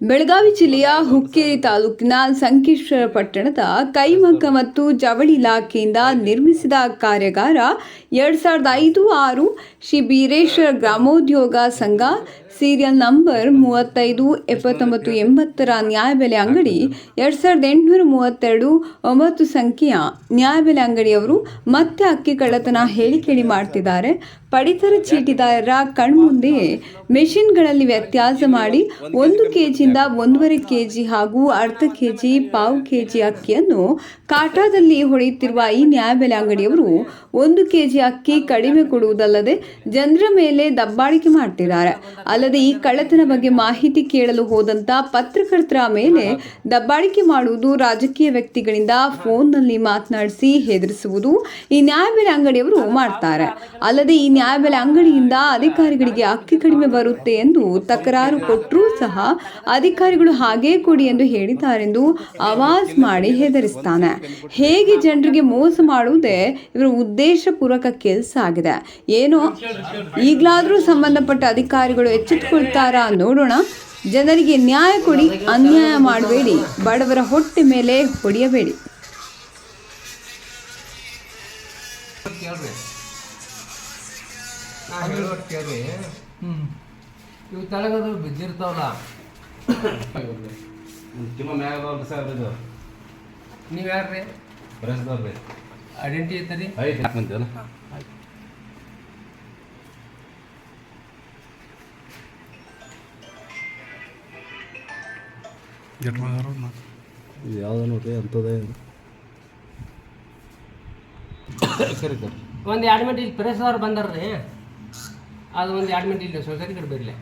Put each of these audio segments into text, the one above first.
ಬೆಳಗಾವಿ ಜಿಲ್ಲೆಯ ಹುಕ್ಕೇರಿ ತಾಲೂಕಿನ ಸಂಕೇಶ್ವರ ಪಟ್ಟಣದ ಕೈಮಗ್ಗ ಮತ್ತು ಜವಳಿ ಇಲಾಖೆಯಿಂದ ನಿರ್ಮಿಸಿದ ಕಾರ್ಯಾಗಾರ ಎರಡು ಸಾವಿರದ ಐದು ಆರು ಶ್ರೀ ಬೀರೇಶ್ವರ ಗ್ರಾಮೋದ್ಯೋಗ ಸಂಘ ಸೀರಿಯಲ್ ನಂಬರ್ ಮೂವತ್ತೈದು ಎಪ್ಪತ್ತೊಂಬತ್ತು ಎಂಬತ್ತರ ನ್ಯಾಯಬೆಲೆ ಅಂಗಡಿ ಎರಡು ಸಾವಿರದ ಎಂಟುನೂರ ಮೂವತ್ತೆರಡು ಒಂಬತ್ತು ಸಂಖ್ಯೆಯ ನ್ಯಾಯಬೆಲೆ ಅಂಗಡಿಯವರು ಮತ್ತೆ ಅಕ್ಕಿ ಕಳ್ಳತನ ಹೇಳಿಕೆಳಿ ಮಾಡ್ತಿದ್ದಾರೆ. ಪಡಿತರ ಚೀಟಿದಾರರ ಕಣ್ಮುಂದೆಯೇ ಮೆಷಿನ್ಗಳಲ್ಲಿ ವ್ಯತ್ಯಾಸ ಮಾಡಿ ಒಂದು ಕೆಜಿಯಿಂದ ಒಂದೂವರೆ ಕೆಜಿ ಹಾಗೂ ಅರ್ಧ ಕೆಜಿ ಪಾವು ಕೆಜಿ ಅಕ್ಕಿಯನ್ನು ಕಾಟಾದಲ್ಲಿ ಹೊಡೆಯುತ್ತಿರುವ ಈ ನ್ಯಾಯಬೆಲೆ ಅಂಗಡಿಯವರು ಒಂದು ಕೆಜಿ ಅಕ್ಕಿ ಕಡಿಮೆ ಕೊಡುವುದಲ್ಲದೆ ಜನರ ಮೇಲೆ ದಬ್ಬಾಳಿಕೆ ಮಾಡ್ತಿದ್ದಾರೆ. ಅಲ್ಲದೆ ಈ ಕಳ್ಳತನ ಬಗ್ಗೆ ಮಾಹಿತಿ ಕೇಳಲು ಹೋದಂತ ಪತ್ರಕರ್ತರ ಮೇಲೆ ದಬ್ಬಾಳಿಕೆ ಮಾಡುವುದು ರಾಜಕೀಯ ವ್ಯಕ್ತಿಗಳಿಂದ ಫೋನ್ನಲ್ಲಿ ಮಾತನಾಡಿಸಿ ಹೆದರಿಸುವುದು ಈ ನ್ಯಾಯಬೆಲೆ ಅಂಗಡಿಯವರು ಮಾಡ್ತಾರೆ. ಅಲ್ಲದೆ ಈ ನ್ಯಾಯಬೆಲೆ ಅಂಗಡಿಯಿಂದ ಅಧಿಕಾರಿಗಳಿಗೆ ಅಕ್ಕಿ ಕಡಿಮೆ ಬರುತ್ತೆ ಎಂದು ತಕರಾರು ಕೊಟ್ಟರೂ ಸಹ ಅಧಿಕಾರಿಗಳು ಹಾಗೇ ಕೊಡಿ ಎಂದು ಹೇಳಿದ್ದಾರೆಂದು ಆವಾಜ್ ಮಾಡಿ ಹೆದರಿಸ್ತಾನೆ. ಹೇಗೆ ಜನರಿಗೆ ಮೋಸ ಮಾಡುವುದೇ ಇವರ ಉದ್ದೇಶಪೂರ್ವಕ ಕೆಲಸ ಆಗಿದೆ. ಏನೋ? ಈಗಲಾದರೂ ಸಂಬಂಧಪಟ್ಟ ಅಧಿಕಾರಿಗಳು ಎಚ್ಚೆತ್ತುಕೊಳ್ತಾರಾ? ನೋಡೋಣ. ಜನರಿಗೆ ನ್ಯಾಯ ಕೊಡಿ, ಅನ್ಯಾಯ ಮಾಡಬೇಡಿ. ಬಡವರ ಹೊಟ್ಟೆ ಮೇಲೆ ಹೊಡೆಯಬೇಡಿ. ಇವು ತಳಗದು ಬಿದ್ದಿರ್ತಾವಲ್ಲ. ಒಂದು ಎರಡ್ ಮ್ಯಾಗ ಸರ್ ಇದು? ನೀವು ಯಾರ್ರಿ? ಬ್ರಷ್ದವ್ರಿ ಐಡೆಂಟಿ ಐತರಿ? ಐದು ಹಾಕಂತೀವಲ್ಲ ಇದು ಯಾವ್ದು ನೋಡ್ರಿ ಅಂಥದ್ದೇ. ಸರಿ ಒಂದು ಎರಡು ಮಿನಿಟ್ ಇಲ್ಲಿ ಪ್ರೆಸ್ದವ್ರು ಬಂದಾರ್ರಿ. ಅದು ಒಂದು ಎರಡು ಮಿನಿಟ್ ಇಲ್ಲಿ ಸೊಸೈಟಿ ಕಡೆ ಬರಲಿ.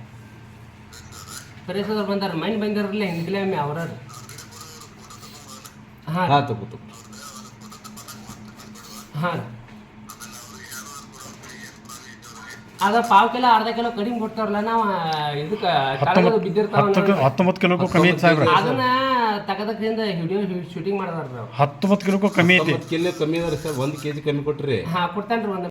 ಪ್ರೆಸ್ದವ್ರು ಬಂದಾರ ಮೈನ್ ಬಂದಿರಲಿಲ್ಲ ಹಿಂದ್ಲೇ ಒಮ್ಮೆ ಅವ್ರ ಹಾಂ. ಹಾಂ ತಗೋ ತಗೋ. ಹಾಂ. ಅದ ಪಾವ್ ಕಿಲೋ ಅರ್ಧ ಕಿಲೋ ಕಡಿಮೆ ಬಿಡ್ತಾರಲ್ಲ ನಾವು ಇದಕ್ಕೆ ಕಳೆದು ಬಿದ್ದಿರ್ತಾವ ಹತ್ತು ಹತ್ತೊಂಬತ್ತು ಕಿಲೋಕ್ಕೂ ಕಮ್ಮಿ ಐತಿ ಸಾಹೇಬ್ರ. ಅದನ್ನ ತಗದಕ್ಕಿಂದ ವಿಡಿಯೋ ಶೂಟಿಂಗ್ ಮಾಡಿದಾರ ನಾವು ಹತ್ತೊಂಬತ್ತು ಕಿಲೋಕ್ಕೂ ಕಮ್ಮಿ ಐತಿ. ಕಿಲೋ ಕಮ್ಮಿ ಅದ ರೀ ಸರ್ ಒಂದು ಕೆಜಿ ಕಮ್ಮಿ ಕೊಟ್ರಿ. ಹಾ ಕೊಡ್ತಾನ್ರಿ ಒಂದು